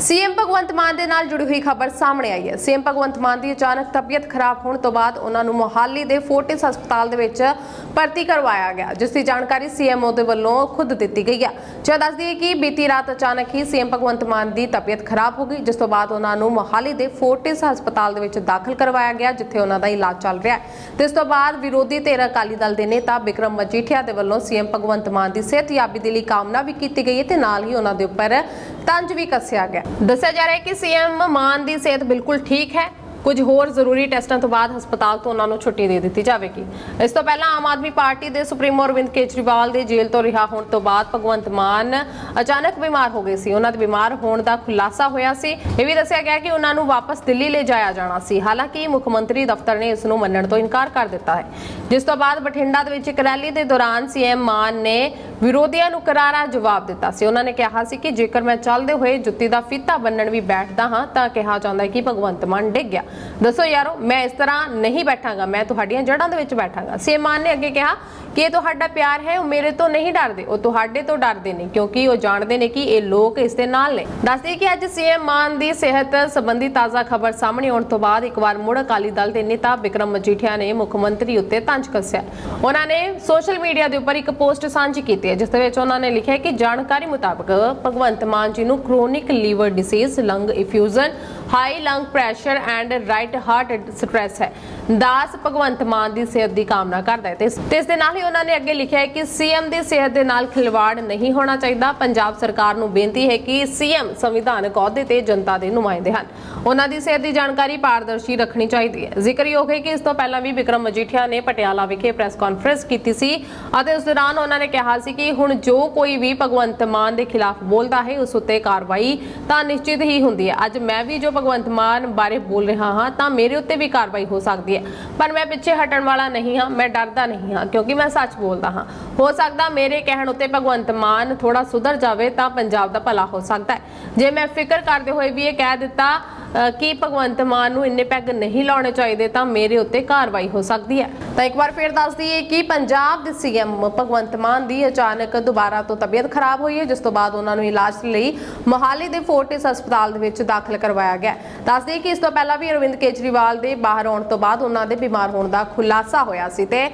CM Bhagwant Mann ਦੇ ਨਾਲ ਜੁੜੀ ਹੋਈ ਖਬਰ ਸਾਹਮਣੇ ਆਈ ਹੈ। ਸੀਐਮ ਭਗਵੰਤ ਮਾਨ ਦੀ ਅਚਾਨਕ ਤਬੀਅਤ ਖਰਾਬ ਹੋਣ ਤੋਂ ਬਾਅਦ ਉਹਨਾਂ ਨੂੰ ਮੋਹਾਲੀ ਦੇ ਫੋਰਟਿਸ ਹਸਪਤਾਲ ਦੇ ਵਿੱਚ ਭਰਤੀ ਕਰਵਾਇਆ ਗਿਆ, ਜਿਸ ਦੀ ਜਾਣਕਾਰੀ ਸੀਐਮਓ ਦੇ ਵੱਲੋਂ ਖੁਦ ਦਿੱਤੀ ਗਈ ਹੈ। ਜੇ ਦੱਸ ਦਈਏ ਕਿ ਬੀਤੀ ਰਾਤ ਅਚਾਨਕ ਹੀ ਸੀਐਮ ਭਗਵੰਤ ਮਾਨ ਦੀ ਤਬੀਅਤ ਖਰਾਬ ਹੋ ਗਈ, ਜਿਸ ਤੋਂ ਬਾਅਦ ਉਹਨਾਂ ਨੂੰ ਮੋਹਾਲੀ ਦੇ ਫੋਰਟਿਸ ਹਸਪਤਾਲ ਦੇ ਵਿੱਚ ਦਾਖਲ ਕਰਵਾਇਆ ਗਿਆ, ਜਿੱਥੇ ਉਹਨਾਂ ਦਾ ਇਲਾਜ ਚੱਲ ਰਿਹਾ ਹੈ। ਤੇ ਇਸ ਤੋਂ ਬਾਅਦ ਵਿਰੋਧੀ ਧਿਰ ਅਕਾਲੀ ਦਲ ਦੇ ਨੇਤਾ ਬਿਕਰਮ ਮਜੀਠੀਆ ਦੇ ਵੱਲੋਂ ਸੀਐਮ ਭਗਵੰਤ ਮਾਨ ਦੀ ਸਿਹਤਯਾਬੀ ਦੇ ਲਈ ਕਾਮਨਾ ਵੀ ਕੀਤੀ ਗਈ ਹੈ ਤੇ ਨਾਲ ਹੀ ਉਹਨਾਂ ਦੇ ਉੱਪਰ ਤੰਜ ਵੀ ਕੱਸਿਆ ਗਿਆ। ਦੱਸਿਆ ਜਾ ਰਿਹਾ ਹੈ ਕਿ ਸੀਐਮ ਮਾਨ ਦੀ ਸਿਹਤ ਬਿਲਕੁਲ ਠੀਕ ਹੈ। ਕੁਝ ਹੋਰ ਜ਼ਰੂਰੀ ਟੈਸਟਾਂ ਤੋਂ ਬਾਅਦ ਹਸਪਤਾਲ ਤੋਂ ਉਹਨਾਂ ਨੂੰ ਛੁੱਟੀ ਦੇ ਦਿੱਤੀ ਜਾਵੇਗੀ। ਇਸ ਤੋਂ ਪਹਿਲਾਂ ਆਮ ਆਦਮੀ ਪਾਰਟੀ ਦੇ ਸੁਪਰੀਮੋ ਅਰਵਿੰਦ ਕੇਜਰੀਵਾਲ ਦੇ ਜੇਲ੍ਹ ਤੋਂ ਰਿਹਾ ਹੋਣ ਤੋਂ ਬਾਅਦ ਭਗਵੰਤ ਮਾਨ ਅਚਾਨਕ ਬਿਮਾਰ ਹੋ ਗਏ ਸੀ। ਉਹਨਾਂ ਦੇ ਬਿਮਾਰ ਹੋਣ ਦਾ ਖੁਲਾਸਾ ਹੋਇਆ ਸੀ। ਇਹ ਵੀ ਦੱਸਿਆ ਗਿਆ ਕਿ ਉਹਨਾਂ ਨੂੰ ਵਾਪਸ ਦਿੱਲੀ ਲੈ ਜਾਇਆ ਜਾਣਾ ਸੀ। ਹਾਲਾਂਕਿ ਮੁੱਖ ਮੰਤਰੀ ਦਫ਼ਤਰ ਨੇ ਇਸ ਨੂੰ ਮੰਨਣ ਤੋਂ ਇਨਕਾਰ ਕਰ ਦਿੱਤਾ ਹੈ। ਜਿਸ ਤੋਂ ਬਾਅਦ ਬਠਿੰਡਾ ਦੇ ਵਿੱਚ ਇੱਕ ਰੈਲੀ ਦੇ ਦੌਰਾਨ ਸੀਐਮ ਮਾਨ ਨੇ ਵਿਰੋਧੀਆਂ ਨੂੰ ਕਰਾਰਾ ਜਵਾਬ ਦਿੱਤਾ ਸੀ। ਉਹਨਾਂ ਨੇ ਕਿਹਾ ਸੀ ਕਿ ਜੇਕਰ ਮੈਂ ਚੱਲਦੇ ਹੋਏ ਜੁੱਤੀ ਦਾ ਫੀਤਾ ਬੰਨਣ ਵੀ ਬੈਠਦਾ ਹਾਂ ਤਾਂ ਕਿਹਾ ਜਾਂਦਾ ਹੈ ਕਿ ਭਗਵੰਤ ਮਾਨ ਡਿੱਗ ਗਿਆ। ਦੱਸੋ ਯਾਰੋ, ਮੈਂ ਇਸ ਤਰ੍ਹਾਂ ਨਹੀਂ ਬੈਠਾਂਗਾ, ਮੈਂ ਤੁਹਾਡੀਆਂ ਜੜ੍ਹਾਂ ਦੇ ਵਿੱਚ ਬੈਠਾਂਗਾ। ਸੀਐਮ ਨੇ ਅੱਗੇ ਕਿਹਾ ਕਿ ਇਹ ਤੁਹਾਡਾ ਪਿਆਰ ਹੈ, ਉਹ ਮੇਰੇ ਤੋਂ ਨਹੀਂ ਡਰਦੇ, ਉਹ ਤੁਹਾਡੇ ਤੋਂ ਡਰਦੇ ਨੇ, ਕਿਉਂਕਿ ਉਹ ਜਾਣਦੇ ਨੇ ਕਿ ਇਹ ਲੋਕ ਇਸ ਦੇ ਨਾਲ ਨੇ। ਦੱਸਦੇ ਕਿ ਅੱਜ ਸੀਐਮ ਮਾਨ ਦੀ ਸਿਹਤ ਸੰਬੰਧੀ ਤਾਜ਼ਾ ਖਬਰ ਸਾਹਮਣੇ ਆਉਣ ਤੋਂ ਬਾਅਦ ਇੱਕ ਵਾਰ ਮੁੜ ਅਕਾਲੀ ਦਲ ਦੇ ਨੇਤਾ ਵਿਕਰਮ ਮਜੀਠੀਆ ਨੇ ਮੁੱਖ ਮੰਤਰੀ ਉੱਤੇ ਤੰਜ ਕੱਸਿਆ। ਉਹਨਾਂ ਨੇ ਸੋਸ਼ਲ ਮੀਡੀਆ ਦੇ ਉੱਪਰ ਇੱਕ ਪੋਸਟ ਸਾਂਝੀ ਕੀਤੀ ਹੈ, ਜਿਸ ਦੇ ਵਿੱਚ ਉਹਨਾਂ ਨੇ ਲਿਖਿਆ ਕਿ ਜਾਣਕਾਰੀ ਮੁਤਾਬਕ ਭਗਵੰਤ ਮਾਨ ਜੀ ਨੂੰ chronic liver disease lung effusion high lung pressure and right heart stress ਹੈ। ਦਾਸ ਭਗਵੰਤ ਮਾਨ ਦੀ ਸਿਹਤ ਦੀ ਕਾਮਨਾ ਕਰਦਾ ਹੈ। ਤੇ ਇਸ ਦੇ ਨਾਲ ਹੀ ਉਹਨਾਂ ਨੇ ਅੱਗੇ ਲਿਖਿਆ ਹੈ ਕਿ ਸੀਐਮ ਦੀ ਸਿਹਤ ਦੇ ਨਾਲ ਖਿਲਵਾੜ ਨਹੀਂ ਹੋਣਾ ਚਾਹੀਦਾ। ਪੰਜਾਬ ਸਰਕਾਰ ਨੂੰ ਬੇਨਤੀ ਹੈ ਕਿ ਸੀਐਮ ਸੰਵਿਧਾਨਕ ਅਹੁਦੇ ਤੇ ਜਨਤਾ ਦੇ ਨੁਮਾਇੰਦੇ ਹਨ। ਉਹਨਾਂ ਦੀ ਸਿਹਤ ਦੀ ਜਾਣਕਾਰੀ ਪਾਰਦਰਸ਼ੀ ਰੱਖਣੀ ਚਾਹੀਦੀ ਹੈ। ਜ਼ਿਕਰਯੋਗ ਹੈ ਕਿ ਇਸ ਤੋਂ ਪਹਿਲਾਂ ਵੀ ਵਿਕਰਮ ਮਜੀਠੀਆ ਨੇ ਪਟਿਆਲਾ ਵਿਖੇ ਪ੍ਰੈਸ ਕਾਨਫਰੰਸ ਕੀਤੀ ਸੀ ਅਤੇ ਉਸ ਦੌਰਾਨ ਉਹਨਾਂ ਨੇ ਕਿਹਾ ਸੀ ਕਿ ਹੁਣ ਜੋ ਕੋਈ ਵੀ ਭਗਵੰਤ ਮਾਨ ਦੇ ਖਿਲਾਫ ਬੋਲਦਾ ਹੈ, ਉਸ ਉੱਤੇ ਕਾਰਵਾਈ ਤਾਂ ਨਿਸ਼ਚਿਤ ਹੀ ਹੁੰਦੀ ਹੈ। ਅੱਜ ਮੈਂ ਵੀ ਜੋ ਭਗਵੰਤ ਮਾਨ ਬਾਰੇ ਬੋਲ ਰਿਹਾ ਹਾਂ, ਤਾਂ ਮੇਰੇ ਉੱਤੇ ਵੀ ਕਾਰਵਾਈ ਹੋ ਸਕਦੀ ਹੈ। ਪਰ ਮੈਂ ਪਿੱਛੇ ਹਟਣ ਵਾਲਾ ਨਹੀਂ ਹਾਂ, ਮੈਂ ਡਰਦਾ ਨਹੀਂ ਹਾਂ, ਕਿਉਂਕਿ ਮੈਂ ਸੱਚ ਬੋਲਦਾ ਹਾਂ। ਹੋ ਸਕਦਾ ਮੇਰੇ ਕਹਿਣ ਉੱਤੇ ਭਗਵੰਤ ਮਾਨ ਥੋੜਾ ਸੁਧਰ ਜਾਵੇ, ਤਾਂ ਪੰਜਾਬ ਦਾ ਭਲਾ ਹੋ ਸਕਦਾ ਹੈ। ਜੇ ਮੈਂ ਫਿਕਰ ਕਰਦੇ ਹੋਏ ਵੀ ਇਹ ਕਹਿ ਦਿੱਤਾ ਕਿ ਭਗਵੰਤ ਮਾਨ ਨੂੰ ਇੰਨੇ ਪੈਗ ਨਹੀਂ ਲਾਉਣੇ ਚਾਹੀਦੇ ਤਾਂ ਮੇਰੇ ਉੱਤੇ ਕਾਰਵਾਈ ਹੋ ਸਕਦੀ ਹੈ? ਤਾਂ ਇੱਕ ਵਾਰ ਫਿਰ ਦੱਸ ਦਈਏ ਕਿ ਪੰਜਾਬ ਦੇ ਸੀਐਮ ਭਗਵੰਤ ਮਾਨ ਦੀ ਅਚਾਨਕ ਦੁਬਾਰਾ ਤੋਂ ਤਬੀਅਤ ਖਰਾਬ ਹੋਈ ਹੈ, ਜਿਸ ਤੋਂ ਬਾਅਦ ਉਹਨਾਂ ਨੂੰ ਇਲਾਜ ਲਈ ਮੋਹਾਲੀ ਦੇ ਫੋਰਟਿਸ ਹਸਪਤਾਲ ਦੇ ਵਿੱਚ ਦਾਖਲ ਕਰਵਾਇਆ ਗਿਆ ਦੱਸ ਦਈਏ ਕਿ ਇਸ ਤੋਂ ਪਹਿਲਾਂ ਵੀ ਅਰਵਿੰਦ ਕੇਜਰੀਵਾਲ ਦੇ ਬਾਹਰ ਆਉਣ ਤੋਂ ਬਾਅਦ ਉਹਨਾਂ ਦੇ ਬਿਮਾਰ ਹੋਣ ਦਾ ਖੁਲਾਸਾ ਹੋਇਆ ਸੀ ਤੇ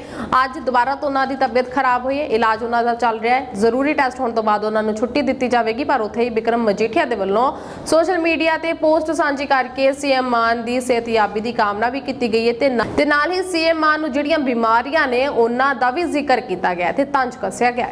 ਅੱਜ ਦੁਬਾਰਾ ਤੋਂ ਉਹਨਾਂ ਦੀ ਤਬੀਅਤ ਖਰਾਬ ਹੋਈ ਹੈ। ਇਲਾਜ ਉਹਨਾਂ ਦਾ ਚੱਲ ਰਿਹਾ ਹੈ। ਜ਼ਰੂਰੀ ਟੈਸਟ ਹੋਣ ਤੋਂ ਬਾਅਦ ਉਹਨਾਂ ਨੂੰ ਛੁੱਟੀ ਦਿੱਤੀ ਜਾਵੇਗੀ, ਪਰ ਉੱਥੇ ਹੀ ਵਿਕਰਮ ਮਜੀਠੀਆ ਦੇ ਵੱਲੋਂ ਸੋਸ਼ਲ ਮੀਡੀਆ ਤੇ ਪੋਸਟ ਸਾਂਝੀ ਕਰਕੇ ਸੀਐਮ ਮਾਨ ਦੀ ਸਿਹਤਯਾਬੀ ਦੀ ਕਾਮਨਾ ਵੀ ਕੀਤੀ ਗਈ ਹੈ ਤੇ ਤੇ ਨਾਲ ਹੀ ਸੀਐਮ ਮਾਨ ਨੂੰ ਜਿਹੜੀਆਂ ਬਿਮਾਰੀਆਂ ਨੇ, ਉਹਨਾਂ ਦਾ ਵੀ ਜ਼ਿਕਰ ਕੀਤਾ ਗਿਆ ਤੇ ਤੰਜ ਕੱਸਿਆ ਗਿਆ